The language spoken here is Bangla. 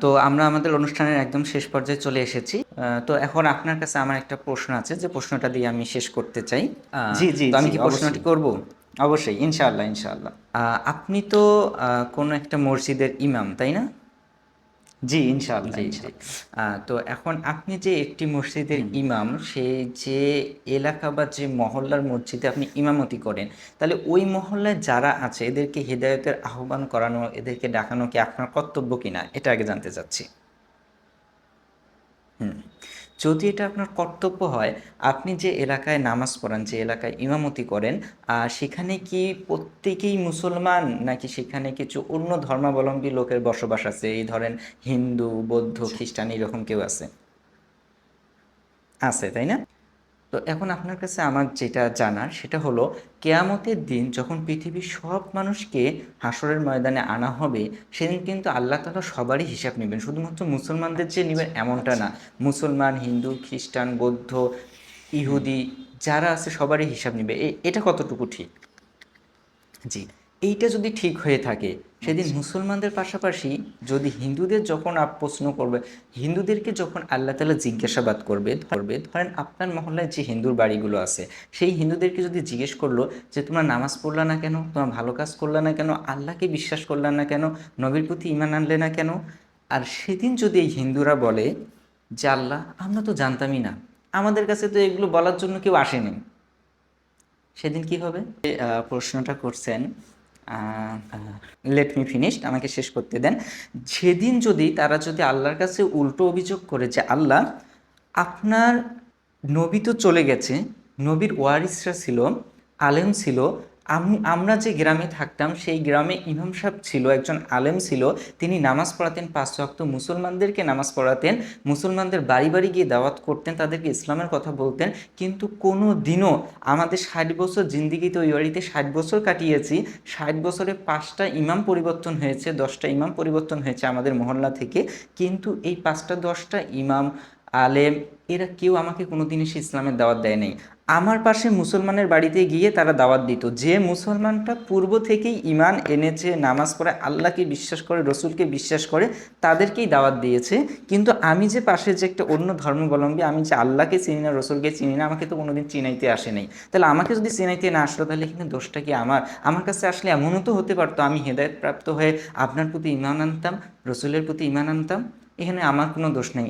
তো আমরা আমাদের অনুষ্ঠানের একদম শেষ পর্যায়ে চলে এসেছি। তো এখন আপনার কাছে আমার একটা প্রশ্ন আছে যে প্রশ্নটা দিয়ে আমি শেষ করতে চাই। জি, জি, আমি কি প্রশ্নটি। করব? অবশ্যই ইনশাআল্লাহ ইনশাআল্লাহ। আহ, আপনি তো আহ, কোনো একটা মসজিদের ইমাম তাই না? জি ইনশাআল্লাহ জি জি। তো এখন আপনি যে একটি মসজিদের ইমাম সেই যে এলাকা বা যে মহল্লার মসজিদে আপনি ইমামতি করেন তাহলে ওই মহল্লায় যারা আছে এদেরকে হেদায়তের আহ্বান করানো এদেরকে ডাকানো কি আপনার কর্তব্য কিনা? এটা আগে জানতে চাচ্ছি। হুম। যদি এটা আপনার কর্তব্য হয় আপনি যে এলাকায় নামাজ পড়ান যে এলাকায় ইমামতি করেন আহ, সেখানে কি প্রত্যেকেই মুসলমান? নাকি সেখানে কিছু অন্য ধর্মাবলম্বী লোকের বসবাস আছে? এই ধরেন হিন্দু বৌদ্ধ খ্রিস্টান এরকম কেউ আছে? আছে তাই না? তো এখন আপনার কাছে আমার যেটা জানার সেটা হলো, কেয়ামতের দিন যখন পৃথিবীর সব মানুষকে হাসরের ময়দানে আনা হবে, সেদিন কিন্তু আল্লাহ তালা সবারই হিসাব নেবেন। শুধুমাত্র মুসলমানদের যে নেবেন এমনটা না। মুসলমান, হিন্দু, খ্রিস্টান, বৌদ্ধ, ইহুদি, যারা আছে সবারই হিসাব নেবে। এটা কতটুকু ঠিক? জি। এইটা যদি ঠিক হয়ে থাকে সেদিন মুসলমানদের পাশাপাশি যদি হিন্দুদের যখন আপ প্রশ্ন করবে হিন্দুদেরকে যখন আল্লাহ তালা জিজ্ঞাসাবাদ করবে করবে ধরেন আপনার মহল্লায় যে হিন্দুর বাড়িগুলো আছে সেই হিন্দুদেরকে যদি জিজ্ঞেস করল যে তোমরা নামাজ পড়লা না কেন? তোমরা ভালো কাজ করলা না কেন? আল্লাহকে বিশ্বাস করলা না কেন? নবীর প্রতি ইমান আনলে না কেন? আর সেদিন যদি এই হিন্দুরা বলে যে আল্লাহ আমরা তো জানতামই না আমাদের কাছে তো এগুলো বলার জন্য কেউ আসেনি। সেদিন কি হবে? প্রশ্নটা করছেন লেট মি ফিনিশ আমাকে শেষ করতে দেন। সেদিন যদি তারা যদি আল্লাহর কাছে উল্টো অভিযোগ করে যে আল্লাহ, আপনার নবী তো চলে গেছে, নবীর ওয়ারিসরা ছিল, আলেম ছিল আমি, আমরা যে গ্রামে থাকতাম, সেই গ্রামে ইমাম সাহেব ছিল, একজন আলেম ছিল। তিনি নামাজ পড়াতেন পাঁচ ওয়াক্ত। মুসলমানদেরকে নামাজ পড়াতেন, মুসলমানদের বাড়ি বাড়ি গিয়ে দাওয়াত করতেন, তাদেরকে ইসলামের কথা বলতেন। কিন্তু কোনো দিনও আমাদের ষাট বছর জিন্দিগিতে ওই বাড়িতে ষাট বছর কাটিয়েছি। ষাট বছরে পাঁচটা ইমাম পরিবর্তন হয়েছে, দশটা ইমাম পরিবর্তন হয়েছে আমাদের মহল্লা থেকে। কিন্তু এই পাঁচটা, দশটা ইমাম আলেম, এরা কেউ আমাকে কোনোদিন এসে ইসলামের দাওয়াত দেয় নাই। আমার পাশে মুসলমানের বাড়িতে গিয়ে তারা দাওয়াত দিত। যে মুসলমানটা পূর্ব থেকেই ইমান এনেছে, নামাজ পড়ে আল্লাহকে বিশ্বাস করে, রসুলকে বিশ্বাস করে, তাদেরকেই দাওয়াত দিয়েছে। কিন্তু আমি যে পাশে যে একটা অন্য ধর্মাবলম্বী, আমি যে আল্লাহকে চিনি না, রসুলকে চিনি না, আমাকে তো কোনোদিন চিনাইতে আসে নাই। তাহলে আমাকে যদি চিনাইতে না আসলো, তাহলে কিন্তু দোষটা কি আমার? আমার কাছে আসলে এমনও তো হতে পারতো, আমি হেদায়ত প্রাপ্ত হয়ে আপনার প্রতি ইমান আনতাম, রসুলের প্রতি ইমান আনতাম, এখানে আমার কোনো দোষ নেই।